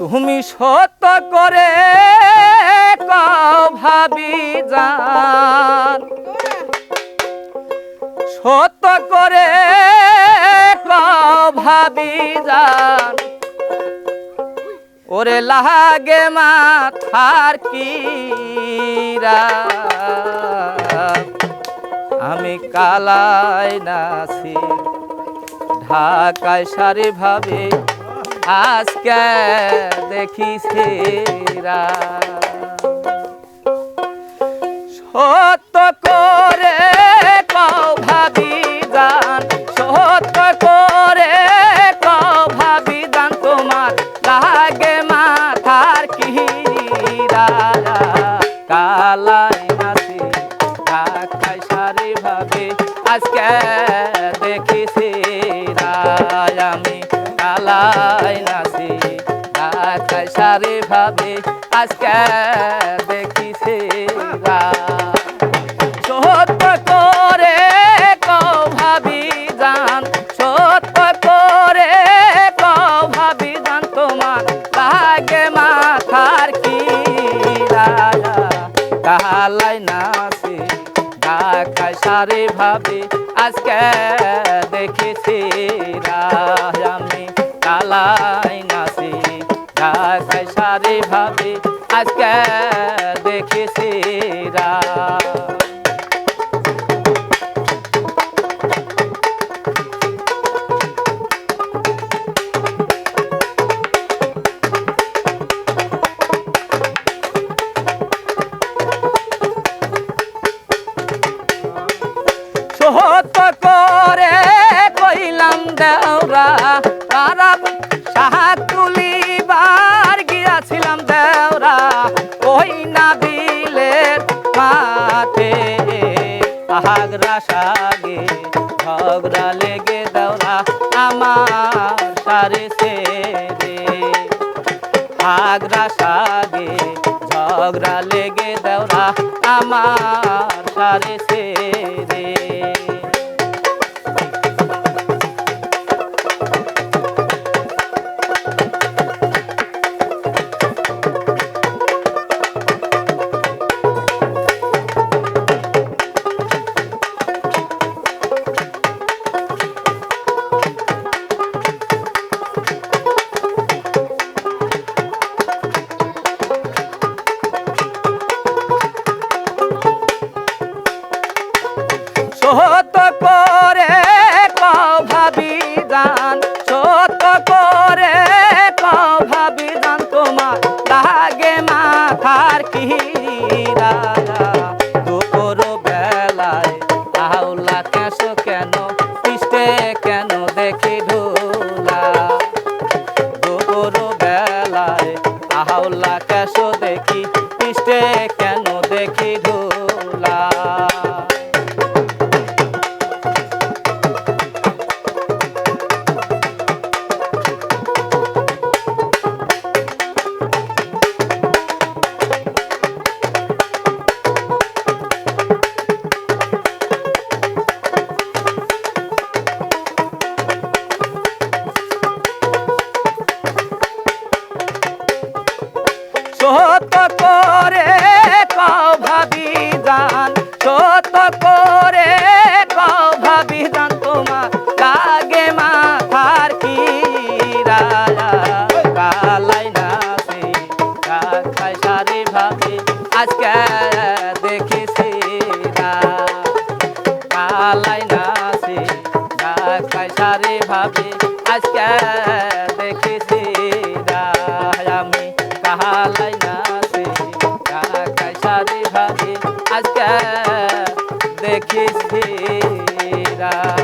তুমি সত্য করে ভাবি যান। সত্য করে ভাবি যান। ওরে লাগে মাথার কিরা। আমি কালাই নাছি ঢাকায় সারি ভাবে আজকে দেখিস সেরা কালাই নাচি সারি ভাবে, আজকে দেখি সেরা সত্য করে কও ভাবি ভাবি কি সারে ভাবে, আজকে দেখেছি আমি কালাই নাসি ঢাকায় সারে ভাবে আজকে দেখেছি রা দেওরা তারা সাহাত তুলিবার গিয়াছিলাম দেওরা, ওই না বিলের মাঠে। আহাগরা সাগে, ঝগড়া লেগে দেওরা আমার সারে সে রে সাগে, ঝগড়া লেগে দেওরা আমার সারে সে মাথার সত করে কও ভাবি গান সত করে কও ভাবি গান তোমার লাগে মাথার কিরা কালাই নাচে কাকাই সারে ভাবে আজকে দেখেছি কালাই নাচে কাকাই সারে ভাবে আজকে সারে ভাবে আজকে দেখিস রা